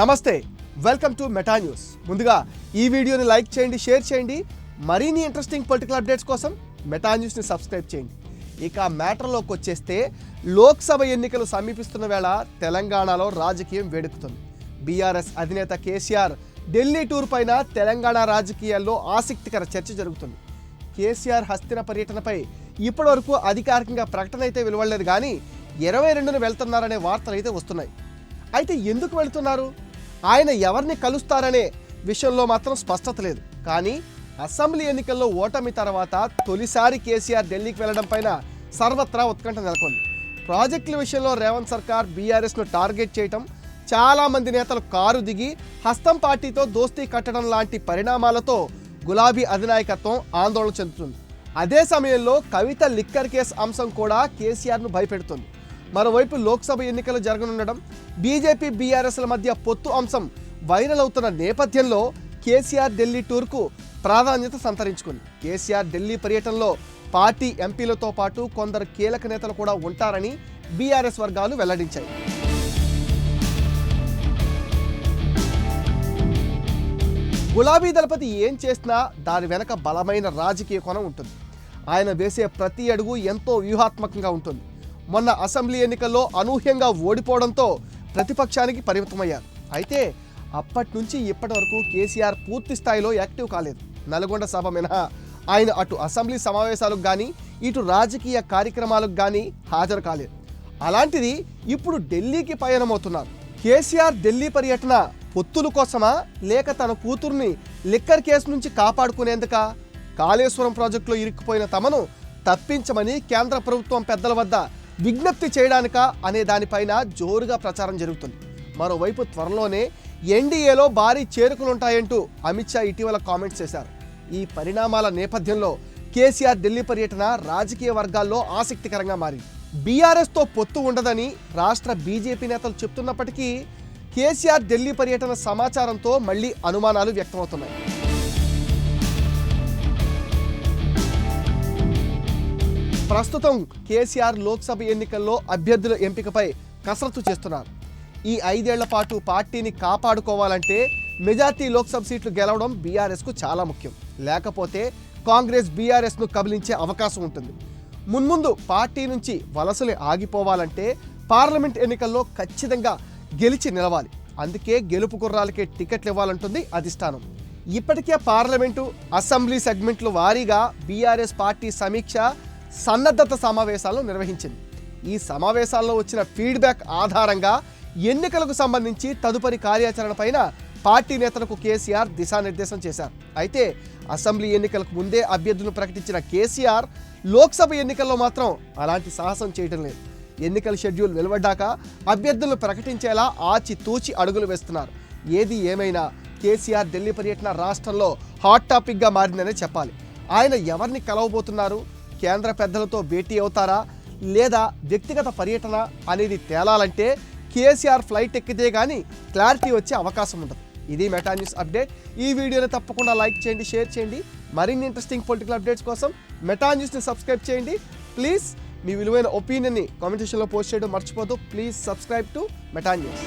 నమస్తే welcome to Meta news. ముందుగా ఈ వీడియోని లైక్ చేయండి షేర్ చేయండి. మరిన్ని ఇంట్రెస్టింగ్ పొలిటికల్ అప్డేట్స్ కోసం మెటా న్యూస్ని సబ్స్క్రైబ్ చేయండి. ఇక మ్యాటర్లోకి వచ్చేస్తే లోక్సభ ఎన్నికలు సమీపిస్తున్న వేళ తెలంగాణలో రాజకీయం వేడుకుతుంది బీఆర్ఎస్ అధినేత కేసీఆర్ ఢిల్లీ టూర్ పైన తెలంగాణ రాజకీయాల్లో ఆసక్తికర చర్చ జరుగుతుంది. కేసీఆర్ హస్తిన పర్యటనపై ఇప్పటివరకు అధికారికంగా ప్రకటన అయితే వెలువడలేదు కానీ ఇరవై రెండున వెళ్తున్నారనే వార్తలు అయితే వస్తున్నాయి. అయితే ఎందుకు వెళ్తున్నారు? ఆయన ఎవరిని కలుస్తారనే విషయంలో మాత్రం స్పష్టత లేదు. కానీ అసెంబ్లీ ఎన్నికల్లో ఓటమి తర్వాత తొలిసారి కేసీఆర్ ఢిల్లీకి వెళ్ళడం పైన సర్వత్రా ఉత్కంఠ నెలకొంది. ప్రాజెక్టుల విషయంలో రేవంత్ సర్కార్ బీఆర్ఎస్ను టార్గెట్ చేయటం చాలామంది నేతలు కారు దిగి హస్తం పార్టీతో దోస్తీ కట్టడం లాంటి పరిణామాలతో గులాబీ అధినాయకత్వం ఆందోళన చెందుతుంది. అదే సమయంలో కవిత లిక్కర్ కేసు అంశం కూడా కేసీఆర్ను భయపెడుతుంది. మరోవైపు లోక్సభ ఎన్నికలు జరగనుండడం బీజేపీ బీఆర్ఎస్ల మధ్య పొత్తు అంశం వైరల్ అవుతున్న నేపథ్యంలో కేసీఆర్ ఢిల్లీ టూర్కు ప్రాధాన్యత సంతరించుకుంది. కేసీఆర్ ఢిల్లీ పర్యటనలో పార్టీ ఎంపీలతో పాటు కొందరు కీలక నేతలు కూడా ఉంటారని బీఆర్ఎస్ వర్గాలు వెల్లడించాయి. గులాబీ దళపతి ఏం చేసినా దాని వెనక బలమైన రాజకీయ కోణం ఉంటుంది. ఆయన వేసే ప్రతి అడుగు ఎంతో వ్యూహాత్మకంగా ఉంటుంది. మొన్న అసెంబ్లీ ఎన్నికల్లో అనూహ్యంగా ఓడిపోవడంతో ప్రతిపక్షానికి పరిమితమయ్యారు. అయితే అప్పటి నుంచి ఇప్పటి వరకు కేసీఆర్ పూర్తి స్థాయిలో యాక్టివ్ కాలేదు. నల్గొండ సభ మినహా ఆయన అటు అసెంబ్లీ సమావేశాలకు కానీ ఇటు రాజకీయ కార్యక్రమాలకు కానీ హాజరు కాలేదు. అలాంటిది ఇప్పుడు ఢిల్లీకి పయనమవుతున్నారు. కేసీఆర్ ఢిల్లీ పర్యటన పొత్తుల కోసమా లేక తన కూతుర్ని లిక్కర్ కేసు నుంచి కాపాడుకునేందుక? కాళేశ్వరం ప్రాజెక్టులో ఇరుక్కుపోయిన తమను తప్పించమని కేంద్ర ప్రభుత్వం పెద్దల వద్ద విజ్ఞప్తి చేయడానిక అనే దానిపైన జోరుగా ప్రచారం జరుగుతుంది. మరోవైపు త్వరలోనే ఎన్డీఏలో భారీ చేరుకులుంటాయంటూ అమిత్ షా ఇటీవల కామెంట్స్ చేశారు. ఈ పరిణామాల నేపథ్యంలో కేసీఆర్ ఢిల్లీ పర్యటన రాజకీయ వర్గాల్లో ఆసక్తికరంగా మారింది. బీఆర్ఎస్తో పొత్తు ఉండదని రాష్ట్ర బీజేపీ నేతలు చెప్తున్నప్పటికీ కేసీఆర్ ఢిల్లీ పర్యటన సమాచారంతో మళ్ళీ అనుమానాలు వ్యక్తమవుతున్నాయి. ప్రస్తుతం కేసీఆర్ లోక్సభ ఎన్నికల్లో అభ్యర్థుల ఎంపికపై కసరత్తు చేస్తున్నారు. ఈ ఐదేళ్ళ పాటు పార్టీని కాపాడుకోవాలంటే మెజార్టీ లోక్సభ సీట్లు గెలవడం బీఆర్ఎస్కు చాలా ముఖ్యం. లేకపోతే కాంగ్రెస్ బీఆర్ఎస్ను కబలించే అవకాశం ఉంటుంది. మున్ముందు పార్టీ నుంచి వలసలు ఆగిపోవాలంటే పార్లమెంట్ ఎన్నికల్లో ఖచ్చితంగా గెలిచి నిలవాలి. అందుకే గెలుపు గుర్రాలకే టికెట్లు ఇవ్వాలంటుంది అధిష్టానం. ఇప్పటికే పార్లమెంటు అసెంబ్లీ సెగ్మెంట్లు వారీగా బీఆర్ఎస్ పార్టీ సమీక్ష సన్నద్ధత సమావేశాలను నిర్వహించింది. ఈ సమావేశాల్లో వచ్చిన ఫీడ్బ్యాక్ ఆధారంగా ఎన్నికలకు సంబంధించి తదుపరి కార్యాచరణ పైన పార్టీ నేతలకు కేసీఆర్ దిశానిర్దేశం చేశారు. అయితే అసెంబ్లీ ఎన్నికలకు ముందే అభ్యర్థులను ప్రకటించిన కేసీఆర్ లోక్సభ ఎన్నికల్లో మాత్రం అలాంటి సాహసం చేయడం లేదు. ఎన్నికల షెడ్యూల్ వెలువడ్డాక అభ్యర్థులను ప్రకటించేలా ఆచితూచి అడుగులు వేస్తున్నారు. ఏది ఏమైనా కేసీఆర్ ఢిల్లీ పర్యటన రాష్ట్రంలో హాట్ టాపిక్గా మారిందనే చెప్పాలి. ఆయన ఎవరిని కలవబోతున్నారు? కేంద్ర పెద్దలతో భేటీ అవుతారా? లేదా వ్యక్తిగత పర్యటన అనేది తేలాలంటే కేసీఆర్ ఫ్లైట్ ఎక్కితే కానీ క్లారిటీ వచ్చే అవకాశం ఉండదు. ఇది మెటా న్యూస్ అప్డేట్. ఈ వీడియోని తప్పకుండా లైక్ చేయండి షేర్ చేయండి. మరిన్ని ఇంట్రెస్టింగ్ పొలిటికల్ అప్డేట్స్ కోసం మెటా న్యూస్ని సబ్స్క్రైబ్ చేయండి. ప్లీజ్ మీ విలువైన ఒపీనియన్ని కామెంట్ సెక్షన్లో పోస్ట్ చేయడం మర్చిపోదు please subscribe to Meta news.